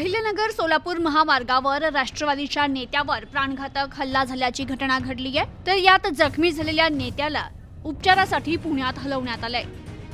अहिल्यानगर सोलापूर महामार्गावर राष्ट्रवादीच्या नेत्यावर प्राणघातक हल्ला झाल्याची घटना घडली आहे. तर यात जखमी झालेल्या नेत्याला उपचारासाठी पुण्यात हलवण्यात आलंय.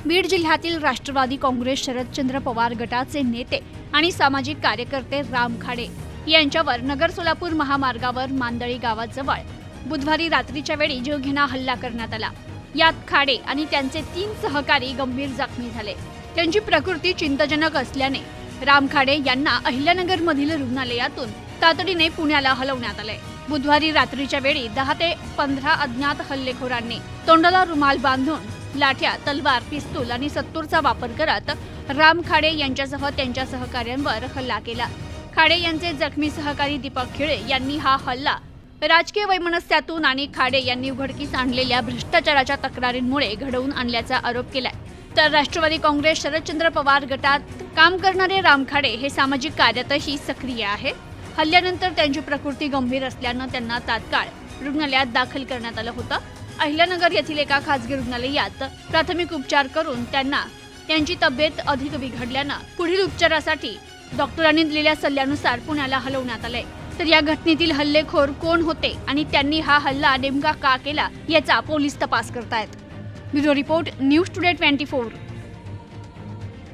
बीड जिल्ह्यातील राष्ट्रवादी काँग्रेस शरदचंद्र पवार गटाचे नेते आणि सामाजिक कार्यकर्ते राम खाडे यांच्यावर नगर सोलापूर महामार्गावर मांदळी गावाजवळ बुधवारी रात्रीच्या वेळी जीवघेणा हल्ला करण्यात आला. यात खाडे आणि त्यांचे तीन सहकारी गंभीर जखमी झाले. त्यांची प्रकृती चिंताजनक असल्याने राम खाडे यांना अहिल्यानगरमधील रुग्णालयातून तातडीने पुण्याला हलवण्यात आले बुधवारी रात्रीच्या वेळी दहा ते पंधरा अज्ञात हल्लेखोरांनी तोंडाला रुमाल बांधून लाठ्या तलवार पिस्तूल आणि सत्तूरचा वापर करत राम खाडे यांच्यासह त्यांच्या सहकाऱ्यांवर हल्ला केला. खाडे यांचे जखमी सहकारी दीपक खिळे यांनी हा हल्ला राजकीय वैमनस्यातून आणि खाडे यांनी उघडकीस आणलेल्या भ्रष्टाचाराच्या तक्रारींमुळे घडवून आणल्याचा आरोप केलाय. तर राष्ट्रवादी काँग्रेस शरदचंद्र पवार गटात काम करणारे रामखाडे हे सामाजिक कार्यातही सक्रिय आहे. हल्ल्यानंतर त्यांची प्रकृती गंभीर असल्यानं त्यांना तात्काळ रुग्णालयात दाखल करण्यात आलं होतं. अहिल्यानगर येथील एका खासगी रुग्णालयात प्राथमिक उपचार करून त्यांना त्यांची तब्येत अधिक बिघडल्यानं पुढील उपचारासाठी डॉक्टरांनी दिलेल्या सल्ल्यानुसार पुण्याला हलवण्यात आलंय. तर या घटनेतील हल्लेखोर कोण होते आणि त्यांनी हा हल्ला नेमका का केला याचा पोलीस तपास करतायत. bureau report news today twenty four